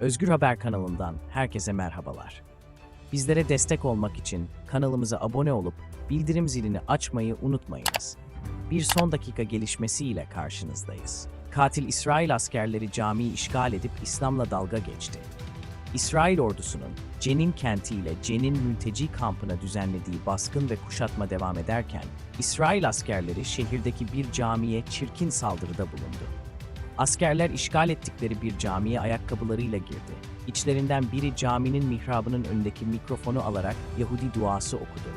Özgür Haber kanalından herkese merhabalar. Bizlere destek olmak için kanalımıza abone olup bildirim zilini açmayı unutmayınız. Bir son dakika gelişmesiyle karşınızdayız. Katil İsrail askerleri camiyi işgal edip İslam'la dalga geçti. İsrail ordusunun Cenin kenti ile Cenin mülteci kampına düzenlediği baskın ve kuşatma devam ederken, İsrail askerleri şehirdeki bir camiye çirkin saldırıda bulundu. Askerler işgal ettikleri bir camiye ayakkabılarıyla girdi. İçlerinden biri caminin mihrabının önündeki mikrofonu alarak Yahudi duası okudu.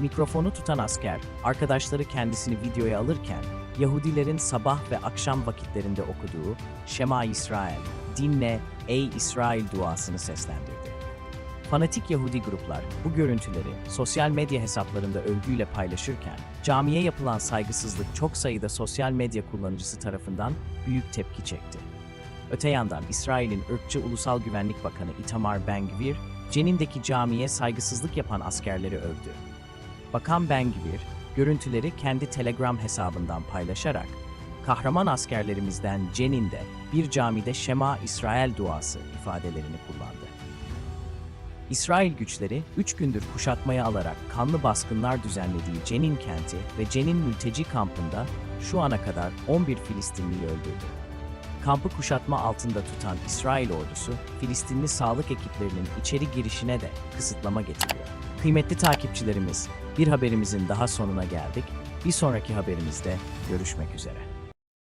Mikrofonu tutan asker, arkadaşları kendisini videoya alırken, Yahudilerin sabah ve akşam vakitlerinde okuduğu Şema İsrail, dinle ey İsrail duasını seslendirdi. Fanatik Yahudi gruplar bu görüntüleri sosyal medya hesaplarında övgüyle paylaşırken, camiye yapılan saygısızlık çok sayıda sosyal medya kullanıcısı tarafından büyük tepki çekti. Öte yandan İsrail'in ırkçı Ulusal Güvenlik Bakanı Itamar Ben-Gvir, Cenin'deki camiye saygısızlık yapan askerleri övdü. Bakan Ben-Gvir, görüntüleri kendi Telegram hesabından paylaşarak, kahraman askerlerimizden Cenin'de bir camide Şema İsrail duası ifadelerini kullandı. İsrail güçleri 3 gündür kuşatmaya alarak kanlı baskınlar düzenlediği Cenin kenti ve Cenin mülteci kampında şu ana kadar 11 Filistinliyi öldürdü. Kampı kuşatma altında tutan İsrail ordusu, Filistinli sağlık ekiplerinin içeri girişine de kısıtlama getiriyor. Kıymetli takipçilerimiz, bir haberimizin daha sonuna geldik. Bir sonraki haberimizde görüşmek üzere.